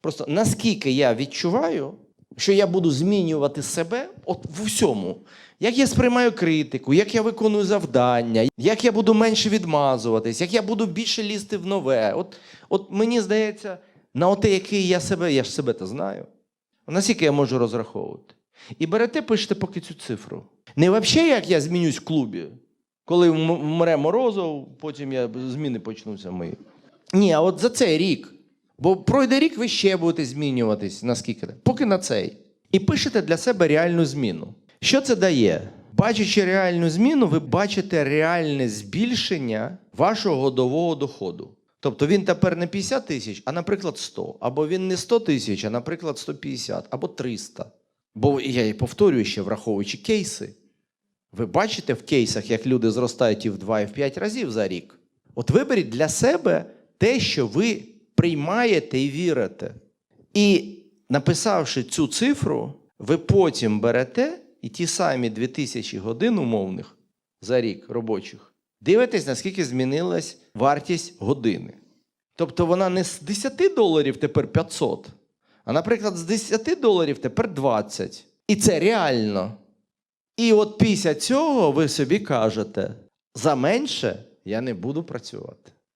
Просто наскільки я відчуваю, що я буду змінювати себе от в усьому. Як я сприймаю критику, як я виконую завдання, як я буду менше відмазуватись, як я буду більше лізти в нове. От, от мені здається, на те, який я себе, я ж себе то знаю. Наскільки я можу розраховувати? І берете, пишете поки цю цифру. Не взагалі, як я змінюсь в клубі, коли вмре Морозов, потім я, зміни почнуться мої. Ні, а от за цей рік. Бо пройде рік, ви ще будете змінюватись наскільки. Поки на цей. І пишете для себе реальну зміну. Що це дає? Бачачи реальну зміну, ви бачите реальне збільшення вашого годового доходу. Тобто він тепер не 50 тисяч, а, наприклад, 100. Або він не 100 тисяч, а, наприклад, 150, або 300. Бо я і повторюю ще, враховуючи кейси. Ви бачите в кейсах, як люди зростають і в 2, і в 5 разів за рік. От виберіть для себе те, що ви приймаєте і вірите. І написавши цю цифру, ви потім берете і ті самі 2000 годин умовних за рік робочих, дивитесь, наскільки змінилась вартість години. Тобто вона не з 10 доларів тепер 500, а, наприклад, з 10 доларів тепер 20. І це реально. І от після цього ви собі кажете: за менше я не буду працювати.